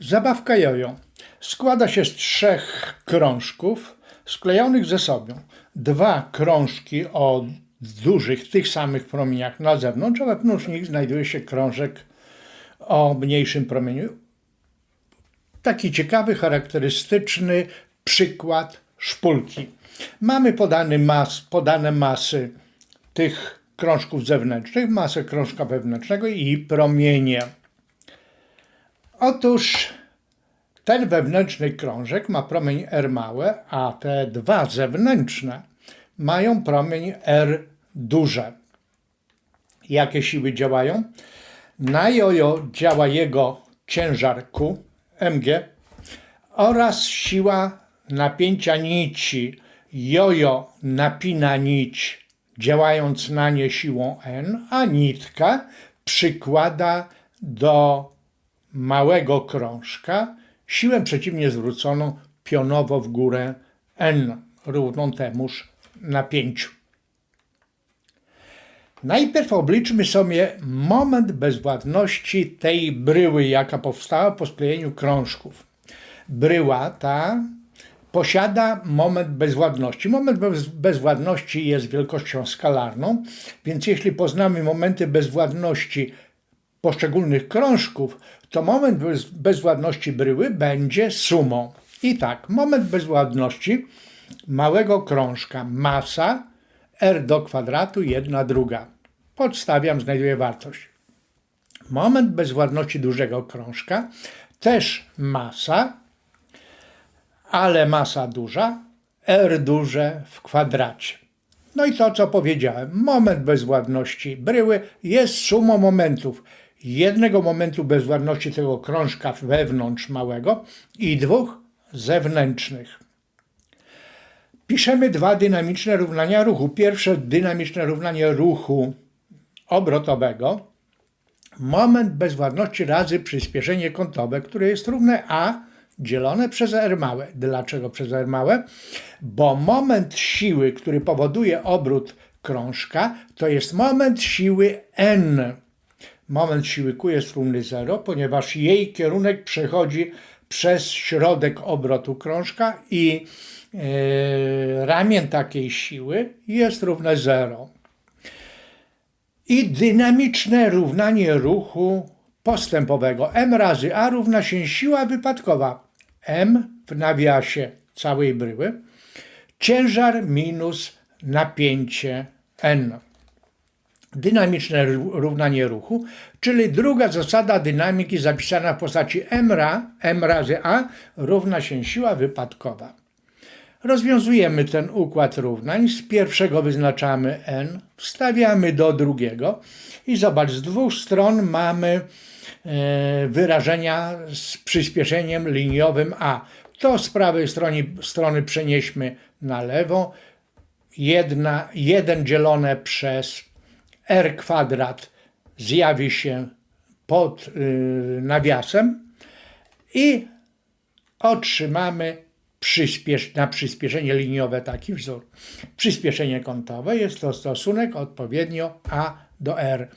Zabawka jojo składa się z trzech krążków sklejonych ze sobą. Dwa krążki o dużych, tych samych promieniach na zewnątrz, a wewnątrz nich znajduje się krążek o mniejszym promieniu. Taki ciekawy, charakterystyczny przykład szpulki. Mamy podany mas, podane masy tych krążków zewnętrznych, masę krążka wewnętrznego i promienie. Otóż ten wewnętrzny krążek ma promień R małe, a te dwa zewnętrzne mają promień R duże. Jakie siły działają? Na jojo działa jego ciężar Q, mg, oraz siła napięcia nici. Jojo napina nić, działając na nie siłą N, a nitka przykłada do małego krążka siłę przeciwnie zwróconą pionowo w górę N, równą temuż napięciu. Najpierw obliczmy sobie moment bezwładności tej bryły, jaka powstała po sklejeniu krążków. Bryła ta posiada moment bezwładności. Moment bez, bezwładności jest wielkością skalarną, więc jeśli poznamy momenty bezwładności poszczególnych krążków, to moment bez, bezwładności bryły będzie sumą. I tak, moment bezwładności małego krążka, masa r do kwadratu 1 druga. Podstawiam, znajduję wartość. Moment bezwładności dużego krążka, też masa, ale masa duża, r duże w kwadracie. No i to, co powiedziałem, moment bezwładności bryły jest sumą momentów jednego momentu bezwładności tego krążka wewnątrz małego i dwóch zewnętrznych. Piszemy dwa dynamiczne równania ruchu. Pierwsze dynamiczne równanie ruchu obrotowego. Moment bezwładności razy przyspieszenie kątowe, które jest równe a dzielone przez r małe. Dlaczego przez r małe? Bo moment siły, który powoduje obrót krążka, to jest moment siły n. Moment siły Q jest równy 0, ponieważ jej kierunek przechodzi przez środek obrotu krążka i e, ramię takiej siły jest równe 0. I dynamiczne równanie ruchu postępowego. M razy a równa się siła wypadkowa. M w nawiasie całej bryły. Ciężar minus napięcie n dynamiczne równanie ruchu, czyli druga zasada dynamiki zapisana w postaci m, ra, m razy a równa się siła wypadkowa. Rozwiązujemy ten układ równań. Z pierwszego wyznaczamy n, wstawiamy do drugiego i zobacz, z dwóch stron mamy e, wyrażenia z przyspieszeniem liniowym a. To z prawej strony, strony przenieśmy na lewo. Jedna, 1 dzielone przez r kwadrat zjawi się pod y, nawiasem i otrzymamy przyspiesz na przyspieszenie liniowe taki wzór. Przyspieszenie kątowe jest to stosunek odpowiednio a do r.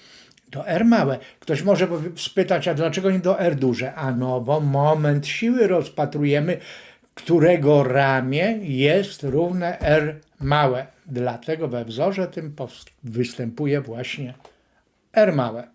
Do r małe. Ktoś może spytać, a dlaczego nie do r duże? A no, bo moment siły rozpatrujemy, którego ramię jest równe r małe. Dlatego we wzorze tym występuje właśnie R małe.